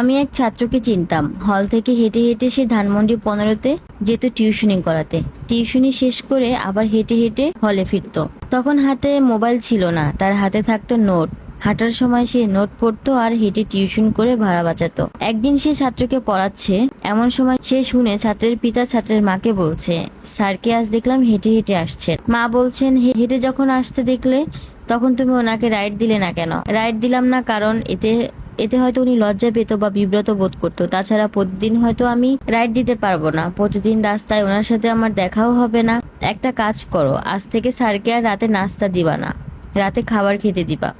আমি এক ছাত্রকে চিনতাম। হল থেকে হেঁটে হেঁটে সে ধানমন্ডি পনেরোতে যেত টিউশনি করাতে। টিউশনি শেষ করে আবার হেঁটে হেঁটে হলে ফিরতো। তখন হাতে মোবাইল ছিল না, তার হাতে থাকতো নোট। হাঁটার সময় সে নোট পড়তো আর হেঁটে টিউশন করে ভাড়া বাঁচাতো। একদিন সে ছাত্রকে পড়াচ্ছে, এমন সময় সে শুনে ছাত্রের পিতা ছাত্রের মাকে বলছে, স্যারকে আজ দেখলাম হেঁটে হেঁটে আসছেন। মা বলছেন হেঁটে যখন আসতে দেখলে, তখন তুমি ওনাকে রাইড দিলে না কেন? রাইড দিলাম না কারণ এতে এতে হয়তো উনি লজ্জা পেত বা বিব্রত বোধ করতো। তাছাড়া প্রতিদিন হয়তো আমি রাইড দিতে পারব না। প্রতিদিন রাস্তায় ওনার সাথে আমার দেখাও হবে না। একটা কাজ করো, আজ থেকে স্যারকে আর রাতে নাস্তা দিবা না। রাতে খাবার খেতে দিবা।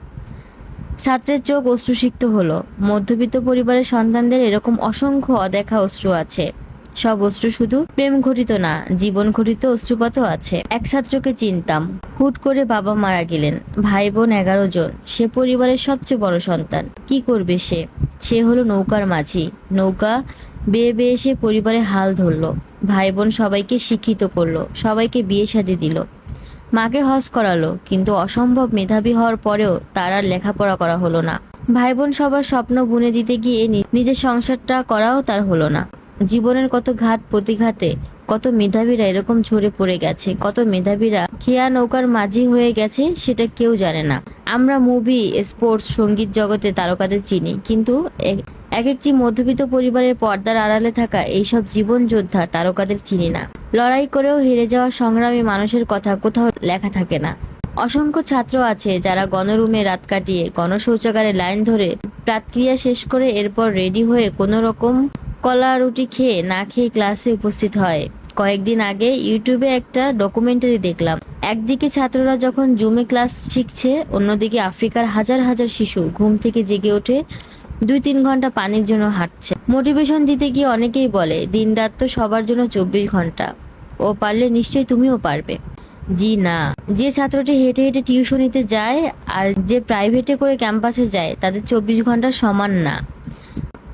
ছাত্রের চোখ অশ্রুসিক্ত হলো। মধ্যবিত্ত পরিবারের সন্তানদের এরকম অসংখ্য অদেখা অশ্রু আছে। সব অশ্রু শুধু প্রেম ঘটিত না, জীবন ঘটিত অশ্রুপাতও আছে। এক ছাত্রকে চিনতাম। হুট করে বাবা মারা গেলেন। ভাই বোন এগারো জন। সে পরিবারের সবচেয়ে বড় সন্তান। কি করবে সে? সে হলো নৌকার মাঝি। নৌকা বেয়ে বেয়ে সে পরিবারে হাল ধরলো। ভাই বোন সবাইকে শিক্ষিত করল। সবাইকে বিয়ে শাদি দিল। মাকে হজ করালো। কিন্তু অসম্ভব মেধাবী হওয়ার পরেও তার আর লেখাপড়া করা হলো না। ভাই বোন সবার স্বপ্ন বুনে দিতে গিয়ে নিজের সংসারটা করাও তার হলো না। জীবনের কত ঘাত প্রতিঘাতে, কত মেধাবীরা এরকম ঝরে পড়ে গেছে, কত মেধাবীরা খেয়া নৌকার মাঝি হয়ে গেছে সেটা কেউ জানে না। আমরা মুভি স্পোর্টস সংগীত জগতে তারকাদের চিনি, কিন্তু এক- এক একটি মধ্যবিত্ত পরিবারের পর্দার আড়ালে থাকা এইসব জীবন যোদ্ধা তারকাদের চিনি না। লড়াই করেও হেরে যাওয়া সংগ্রামী মানুষের কথা কোথাও লেখা থাকে না। অসংখ্য ছাত্র আছে যারা গণরুমে রাত কাটিয়ে গণশৌচাগারে লাইন ধরে প্রাতক্রিয়া শেষ করে এরপর রেডি হয়ে কোনো রকম কলা রুটি খেয়ে না খেয়ে ক্লাসে উপস্থিত হয়। কয়েকদিন আগে ইউটিউবে একটা ডকুমেন্টারি দেখলাম। একদিকে ছাত্ররা যখন জুমে ক্লাস শিখছে, অন্যদিকে আফ্রিকার হাজার হাজার শিশু ঘুম থেকে জেগে ওঠে দুই তিন ঘণ্টা পানির জন্য হাঁটছে। মোটিভেশন দিতে গিয়ে অনেকেই বলে, দিন রাত তো সবার জন্য চব্বিশ ঘণ্টা। ও পারলে নিশ্চয়ই তুমিও পারবে। জি না। যে ছাত্রটি হেঁটে হেঁটে টিউশনিতে যায় আর যে প্রাইভেটে করে ক্যাম্পাসে যায়, তাদের চব্বিশ ঘণ্টা সমান না।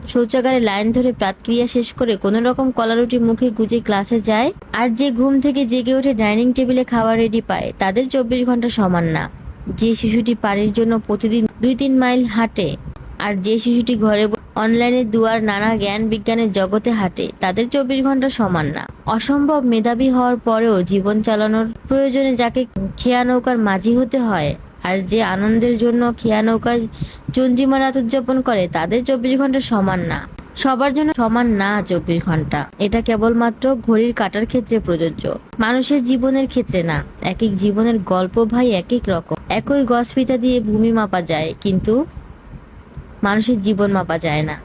শৌচাগারে লাইন ধরে প্রাতক্রিয়া শেষ করে কোনো রকম কলারুটি মুখে গুজে ক্লাসে যায় আর যে ঘুম থেকে জেগে ওঠে ডাইনিং টেবিলে খাবার রেডি পায়, তাদের চব্বিশ ঘণ্টা সমান না। যে শিশুটি পানির জন্য প্রতিদিন দুই তিন মাইল হাঁটে আর যে শিশুটি ঘরে অনলাইনে দুয়ার, নানা জ্ঞান বিজ্ঞানের জগতে হাঁটে, তাদের চব্বিশ ঘণ্টা সমান না। অসম্ভব মেধাবী হওয়ার পরেও জীবন চালানোর প্রয়োজনে যাকে খেয়া নৌকার মাঝি হতে হয় আর যে আনন্দের জন্য খেয়া নৌকা চঞ্জিমা রাত উদযাপন করে, তাদের চব্বিশ ঘণ্টা সমান না। সবার জন্য সমান না চব্বিশ ঘণ্টা। এটা কেবলমাত্র ঘড়ির কাটার ক্ষেত্রে প্রযোজ্য। মানুষের জীবনের ক্ষেত্রে না। এক এক জীবনের গল্প ভাই এক এক রকম। একই গসপিতা দিয়ে ভূমি মাপা যায়, কিন্তু মানুষের জীবন মাপা যায় না।